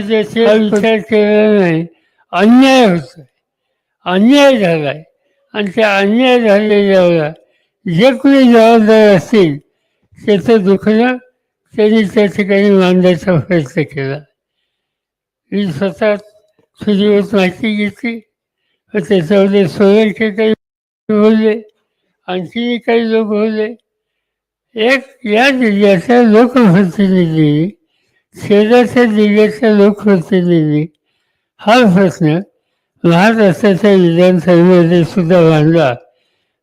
समाजाचे विचार केला नाही अन्याय होतो अन्याय झालाय. आणि त्या अन्याय झालेल्याला जे कोणी जबाबदार असतील त्याचं दुखणं त्यांनी त्या ठिकाणी मांडायचा प्रयत्न केला. मी स्वतः सुजीवत माहिती घेतली. त्याच्यामध्ये सोयरचे काही बोलले. आणखी काही लोक बोलले. एक या जिल्ह्याच्या लोकप्रतिनिधी शेजारच्या जिल्ह्याच्या लोकप्रतिनिधी हा प्रश्न महाराष्ट्राच्या विधानसभेमध्ये सुद्धा मांडला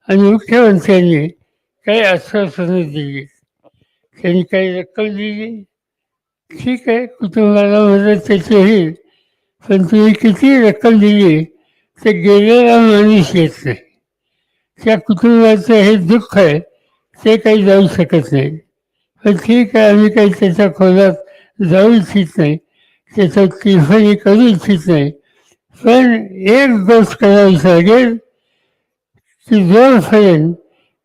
आणि मुख्यमंत्र्यांनी काही आश्वासनं दिली. त्यांनी काही रक्कम दिली. ठीक आहे कुटुंबाला मदत त्याची होईल पण तुम्ही किती रक्कम दिली ते गेलेला माणूस येत नाही. त्या कुटुंबाचं हे दुःख आहे ते काही जाऊ शकत नाही. पण ठीक आहे आम्ही काही त्याच्या खोलात जाऊ इच्छित नाही त्याचं तिफणी करू इच्छित. नाही पण एक गोष्ट करावी लागेल की जोरपर्यंत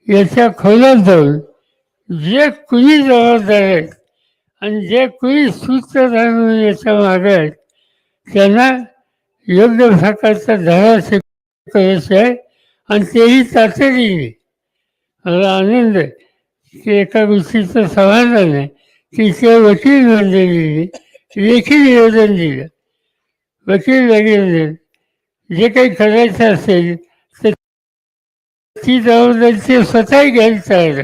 याच्या खोलात जाऊन जे कुणी जबाबदार आहेत आणि जे कुणी सूत्रधार म्हणून याच्या मागे आहेत त्यांना योग्य प्रकारचा धडा शिकवायचा आहे आणि तेही तातडीने. मला आनंद आहे की एका गोष्टीचं समाधान आहे. की वकील मंडळीने लेखी निवेदन दिलं. वकील निवेदन जे काही करायचं असेल तर ती जबाबदारी ते स्वतःही घ्यायला तयार.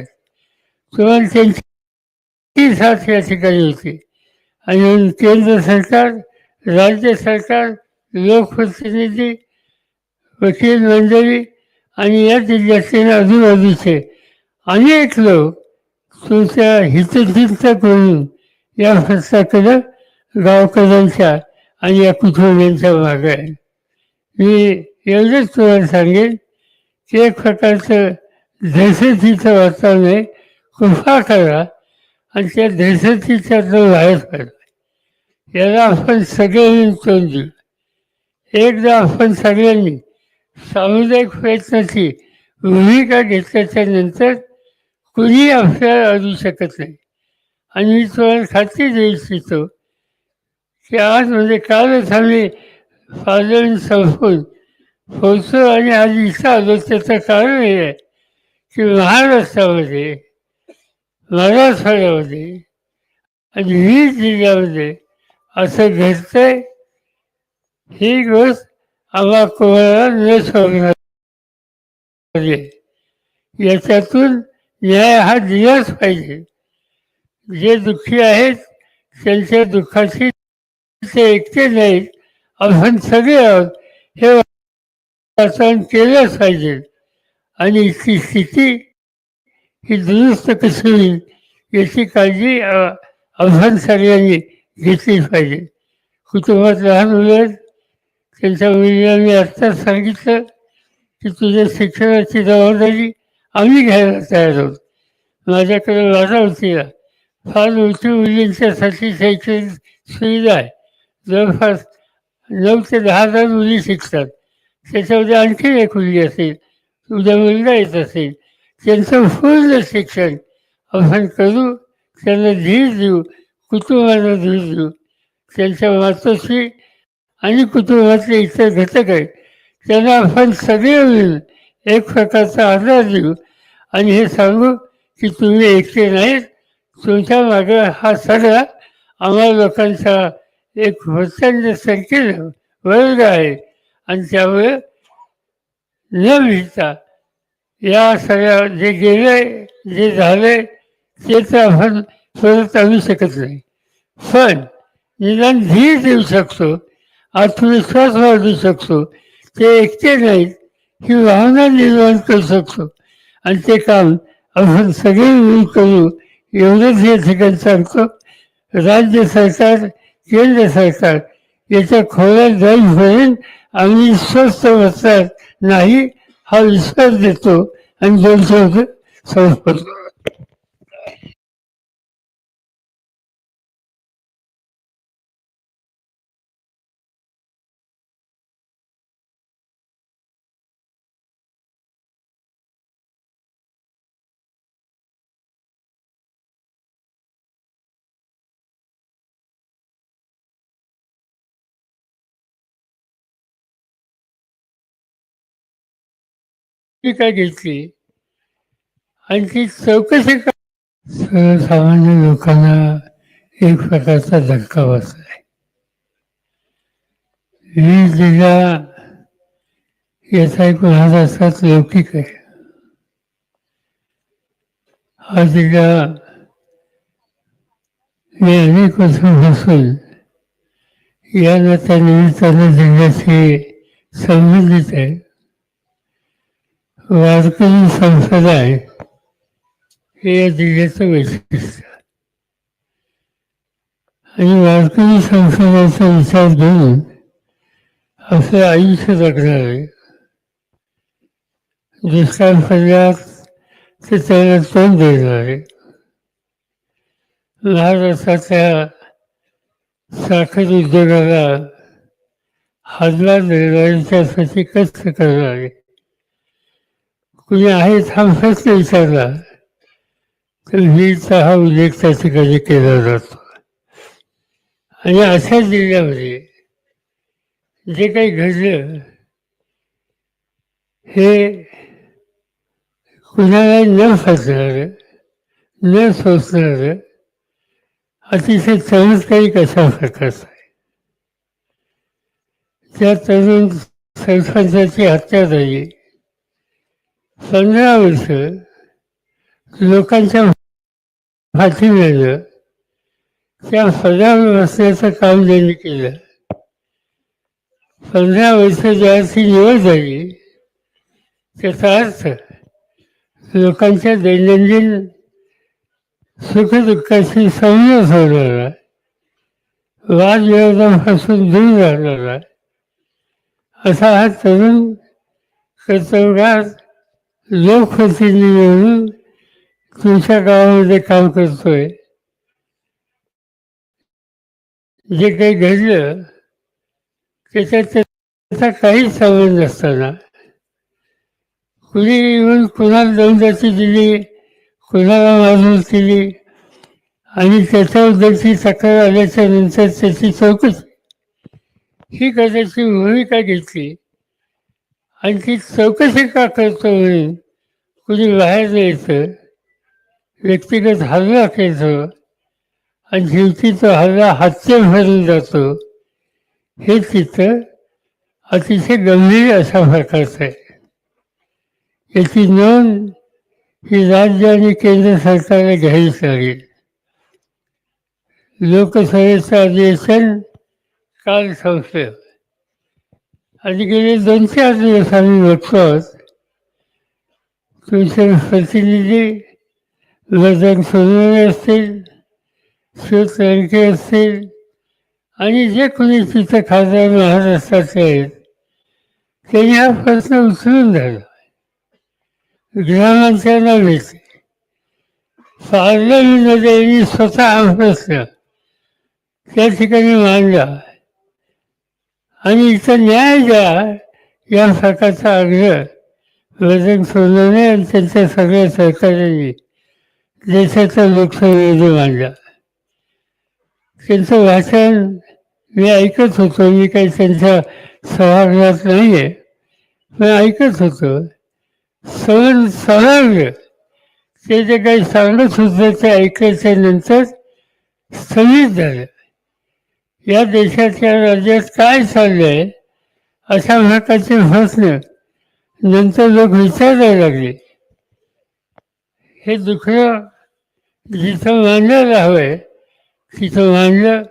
आहे त्यांची साथ या ठिकाणी होती. आणि केंद्र सरकार राज्य सरकार लोकप्रतिनिधी वकील मंडळी आणि या जिल्ह्यातील आजूबाजूचे अनेक लोक तुमच्या हितचिंतक म्हणून या हस्ताकडं गावकऱ्यांच्या आणि या कुटुंबियांचा भाग आहे. मी एवढंच तुम्हाला सांगेन की एक प्रकारचं दहशतीचं वातावरण आहे. कृपा करा आणि त्या दहशतीच्यातून बाहेर पडा. याला आपण सगळ्यांनी तोंड देऊ. एकदा आपण सगळ्यांनी सामुदायिक प्रयत्नाची भूमिका घेतल्याच्या नंतर कुणी आपल्याला अडू शकत नाही. आणि मी तुम्हाला खात्री देऊ इच्छितो की आज म्हणजे कालच आम्ही पार्लमेंट संपून पोहोचलो आणि आज इथं आलो त्याचं कारण हे आहे की महाराष्ट्रामध्ये मराठवाड्यामध्ये आणि वीस जिल्ह्यामध्ये असं घडतंय ही गोष्ट आम्हा कोणाला न सांगणार. याच्यातून न्याय हा दिलाच पाहिजे. जे दुःखी आहेत त्यांच्या दुःखाशी ते एकटे नाहीत. आपण सगळे आहोत हे वाचन केलंच पाहिजे. आणि ती स्थिती ही दुरुस्त कशी होईल याची काळजी आपण सगळ्यांनी घेतली पाहिजे. कुटुंबात लहान मुलं आहेत त्यांच्या मुलीला आत्ताच सांगितलं की तुझ्या शिक्षणाची जबाबदारी आम्ही घ्यायला तयार आहोत माझ्याकडे माझा होती. फार मोठी मुलींच्यासाठी शैक्षणिक सुविधा आहे. जवळपास नऊ ते दहा हजार मुली शिकतात. त्याच्यामध्ये आणखी एक मुलगी असेल उद्या मुलगा येत असेल. त्यांचं पूर्ण शिक्षण आपण करू त्यांना धीर देऊ कुटुंबाला धीर देऊ. त्यांच्या मातोश्री आणि कुटुंबातले इतर घटक आहेत. त्यांना आपण सगळे मिळून एक प्रकारचा आधार देऊ. आणि हे सांगू की तुम्ही एकटे नाहीत. तुमच्या मागं हा सगळा आम्हा लोकांचा एक प्रचंड संख्येनं वर्ग आहे. आणि त्यामुळे न भिजता या सगळ्या जे गेले जे झाले ते तर आपण परत आणू शकत नाही. पण निदान धीर देऊ शकतो आत्मविश्वास वाढवू शकतो. ते एकटे नाहीत ही भावना निर्माण करू शकतो. आणि ते काम आपण सगळे मिळून करू एवढंच या ठिकाणी सांगतो. राज्य सरकार केंद्र सरकार याच्या खोल्यात जाईपर्यंत आम्ही स्वस्त बसणार नाही हा विश्वास देतो आणि दोन शब्द संपतो भूमिका घेतली आणि ती चौकशी सर्वसामान्य लोकांना एक प्रकारचा धक्का बसलाय. वीज दिला याचा एक असतात लौकिक आहे. हा जिल्हा मी अनेक वर्षांपासून या नात्यानिमित्तानं जिल्ह्याशी संबंधित आहे. वारकरी संप्रदाय हे या जिल्ह्याचं वैशिष्ट्य आणि वारकरी संप्रदायाचा विचार घेऊन आपलं आयुष्य जगणार आहे दुष्काळ पडल्यास ते त्याला तोंड देणार आहे महाराष्ट्राच्या साखर उद्योगाला हातभार निर्णयांच्यासाठी कष्ट करणारे कुणी आहे हा प्रश्न विचारला तर वीरचा हा उल्लेख त्या ठिकाणी केला जातो. आणि अशा जिल्ह्यामध्ये जे काही घडलं हे कुणाला न फसणारं न सोचणारं अतिशय चमत्कारिक अशा प्रकारचा आहे. त्या तरुण सरपंचाची हत्या झाली. पंधरा वर्ष लोकांच्या पाठीमागं त्या सगळ्या व्यवस्थेचं काम त्यांनी केलं. पंधरा वर्ष ज्याची निवड झाली त्याचा अर्थ लोकांच्या दैनंदिन सुखदुःखाशी संयम होणारा वादविवादापासून दूर राहणारा असा हा तरुण कर्तव्यात लोकप्रतिनिधी म्हणून तुमच्या गावामध्ये काम करतोय जे काही घडलं त्याच्यात त्याचा काहीच संबंध नसताना. कुणी येऊन कुणाला दौंदाची दिली कुणाला मारून केली आणि त्याच्याबद्दलची तक्रार आल्याच्यानंतर त्याची चौकशी. ही कदाची भूमिका घेतली. आणि ती चौकशी का करतो म्हणून कुणी बाहेर यायचं व्यक्तिगत हल्ला केलं आणि शेवटी तो हल्ला हत्या भरून जातो. हे चित्र अतिशय गंभीर अशा प्रकारचं आहे. याची नोंद ही राज्य आणि केंद्र सरकारला घ्यावीच लागेल लोकसभेचं अधिवेशन काल संपलं. आणि गेले दोन चार दिवस आम्ही बघतो आहोत. तुमचे प्रतिनिधी वजन सोनवणे असतील शिव असतील आणि जे कोणी तिथं खासदार महाराष्ट्राचे आहेत त्यांनी हा प्रश्न उचलून धरला. ग्रामांच्या भेटले पार्लमेंटमध्ये यांनी स्वतः हा प्रश्न त्या ठिकाणी मांडला. आणि इथं न्याय द्या या प्रकारचा आग्रह वजन सोडवणे आणि त्यांच्या सगळ्या सहकार्यांनी देशाच्या लोकसभेमध्ये मांडला. त्यांचं भाषण मी ऐकत होतो. मी काही त्यांच्या सभागृहात नाही आहे पण ऐकत होतो. सण सणाग्र ते जे काही सांगत होतं ते ऐकायच्या नंतर स्थगित झालं. या देशाच्या राज्यात काय चाललं आहे अशा प्रकारचे प्रश्न नंतर लोक विचारायला लागले. हे दुखणं जिथं मांडायला हवं आहे तिथं मांडलं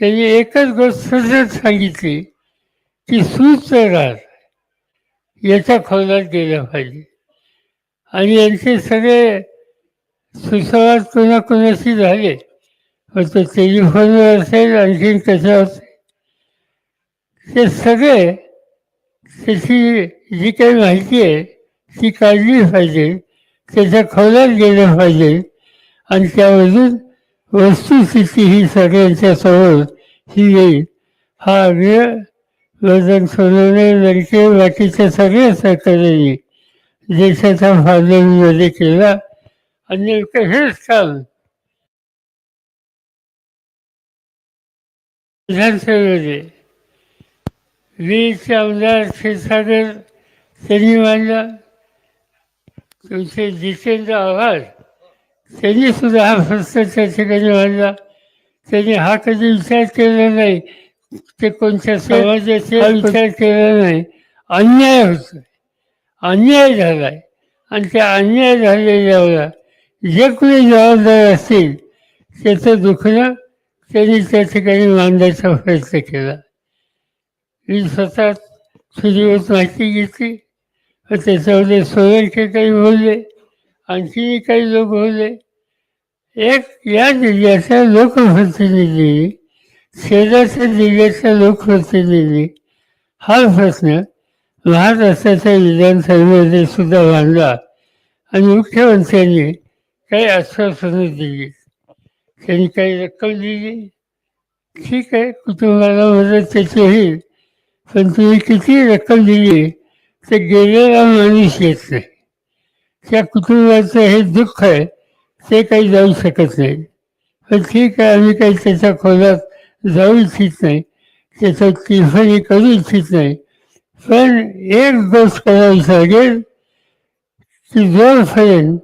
त्यांनी एकच गोष्ट सतत सांगितली की सुचरार याच्या खोलात गेलं पाहिजे. आणि यांचे सगळे सुसंवाद कोणाकोणाशी झाले? तो टेलिफोनवर असेल आणखीन कशावर ते सगळे त्याची जी काही माहिती आहे ती काढली पाहिजे त्याच्या खोलात गेलं पाहिजे आणि त्यामधून वस्तुस्थिती ही सगळ्यांच्या समोर ही येईल. हा आग्रह वजन सोनवणे लडके बाकीच्या सगळ्या सरकारने देशाच्या फार्लमेंटमध्ये केला. आणि कसेच हेच काम विधानसभेमध्ये वीरचे आमदार क्षीरसागर त्यांनी मांडला तुमचे जितेंद्र आव्हाड त्यांनी सुद्धा हा प्रश्न त्या ठिकाणी मांडला त्यांनी हा कधी विचार केला नाही. ते कोणत्या समाजाचे विचार केला नाही. अन्याय होतोय. अन्याय झालाय. आणि त्या अन्याय झालेल्यावर जे कोणी जबाबदार असतील त्याचं दुखणं त्यांनी त्या ठिकाणी मांडायचा प्रयत्न केला. मी स्वतः तुझीवर माहिती घेतली व त्याच्यामध्ये सोयरके काही बोलले आणखीही काही लोक बोलले. एक या जिल्ह्याच्या लोकप्रतिनिधी शेजारच्या जिल्ह्याच्या लोकप्रतिनिधी हा प्रश्न महाराष्ट्राच्या विधानसभेमध्ये सुद्धा मांडला आणि मुख्यमंत्र्यांनी काही आश्वासनं दिली. त्यांनी काही रक्कम दिली. ठीक आहे कुटुंबाला मदत त्याची होईल पण तुम्ही किती रक्कम दिली ते गेलेला माणूस येत नाही. त्या कुटुंबाचं हे दुःख आहे ते काही जाऊ शकत नाही. पण ठीक आहे आम्ही काही त्याच्या खोलात जाऊ इच्छित नाही. त्याचं टिफणी करू इच्छित नाही. पण एक गोष्ट करावी लागेल की जोरपर्यंत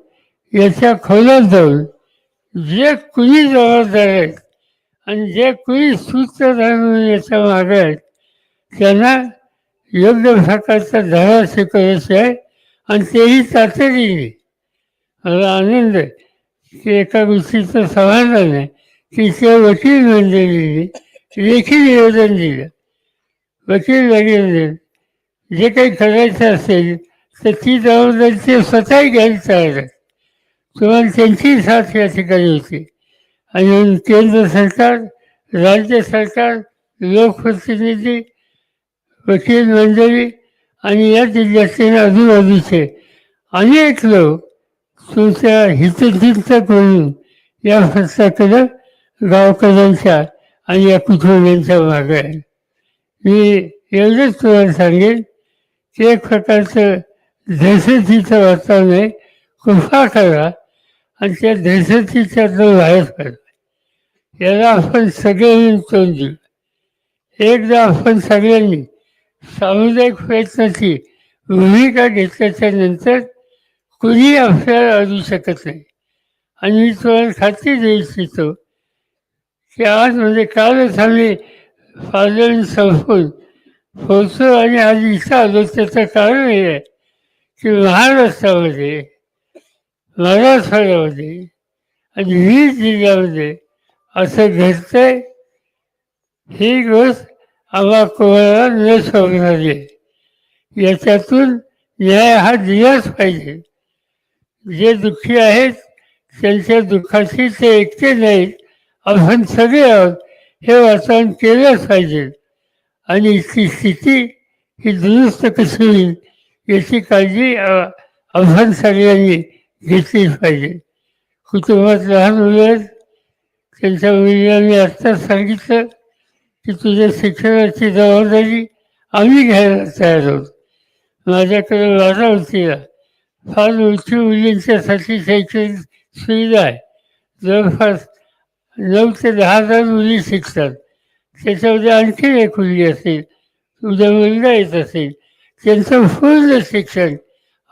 याच्या खोलात जाऊन जे कुणी जबाबदार आहेत आणि जे कुणी सूत्रधार याच्या मागे आहेत त्यांना योग्य प्रकारचा धडा शिकवायचा आहे आणि तेही तातडीने. मला आनंद आहे की एका गोष्टीचं समाधान आहे की ते वकील मंडळीने लेखी निवेदन दिलं. वकील वगैरे जे काही करायचं असेल तर ती जबाबदारी ते स्वतःही घ्यायला तयार तुम्हाला त्यांची साथ या ठिकाणी होती. आणि केंद्र सरकार राज्य सरकार लोकप्रतिनिधी वकील मंडळी आणि या जिल्ह्यातील आजूबाजूचे अनेक लोक तुमच्या हितचिंतक म्हणून या प्रश्नाकडं गावकऱ्यांच्या आणि या कुटुंबियांच्या भाग आहे. मी एवढंच तुम्हाला सांगेन की एक प्रकारचं दहशतीचं वातावरण आहे. कृपा करा आणि त्या दहशतीच्या तो बाहेर पडला याला आपण सगळ्यांनी तोंड दिलं एकदा आपण सगळ्यांनी सामुदायिक प्रयत्नाची भूमिका घेतल्याच्या नंतर कुणी आपल्याला अडू शकत नाही. आणि मी तुम्हाला खात्री देऊ इच्छितो की आज म्हणजे कालच आम्ही पार्लमेंट संपून पोहोचलो आणि आज इथं आलो त्याचं कारण हे आहे की महाराष्ट्रामध्ये मराठवाड्यामध्ये आणि वीज जिल्ह्यामध्ये असं घडतंय ही गोष्ट आम्हा कोणाला न शोधणारी आहे. याच्यातून न्याय हा दिलाच पाहिजे. जे दुःखी आहेत त्यांच्या दुःखाशी ते एकटे नाहीत. आपण सगळे आहोत हे वातावरण केलंच पाहिजे. आणि ती स्थिती ही दुरुस्त कशी होईल याची काळजी आपण सगळ्यांनी घेतलीच पाहिजे. कुटुंबात लहान मुलं आहेत त्यांच्या मुलांनी आत्ताच सांगितलं की तुझ्या शिक्षणाची जबाबदारी आम्ही घ्यायला तयार आहोत. माझ्याकडे माझा वतीला फार उंची मुलींच्यासाठी शैक्षणिक सुविधा आहे. जवळपास नऊ ते दहा हजार मुली शिकतात. त्याच्यामध्ये आणखी एक मुलगी असेल उद्या मुलगा येत असेल त्यांचं पूर्ण शिक्षण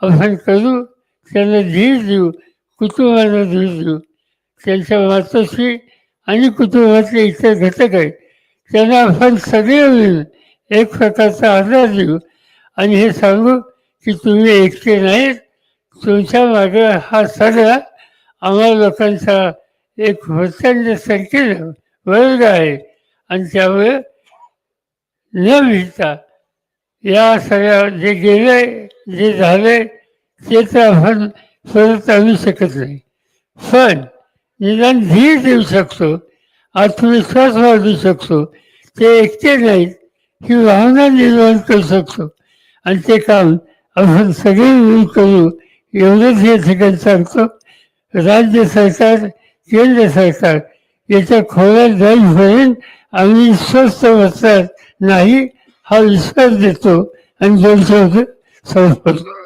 आपण करू त्यांना धीर देऊ कुटुंबाला धीर देऊ. त्यांच्या मातोश्री आणि कुटुंबातले इतर घटक आहेत. त्यांना आपण सगळे मिळून एक प्रकारचा आधार देऊ. आणि हे सांगू की तुम्ही एकटे नाहीत. तुमच्या मागे हा सगळा आम्हा लोकांचा एक प्रचंड संख्येनं वर्ग आहे. आणि त्यामुळे न भिडता या सगळ्या जे गेले जे झाले ते तर आपण परत आणू शकत नाही. पण निदान धीर देऊ शकतो आत्मविश्वास वाढवू शकतो ते एकटे नाहीत ही भावना निर्माण करू शकतो. आणि ते काम आपण सगळे मिळून करू एवढंच या ठिकाणी सांगतो. राज्य सरकार केंद्र सरकार याच्या खोल्यात जाईपर्यंत आम्ही स्वस्त बसणार नाही हा विश्वास देतो आणि दोन संपतो.